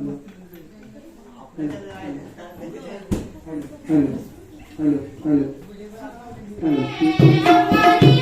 hello hello hello hello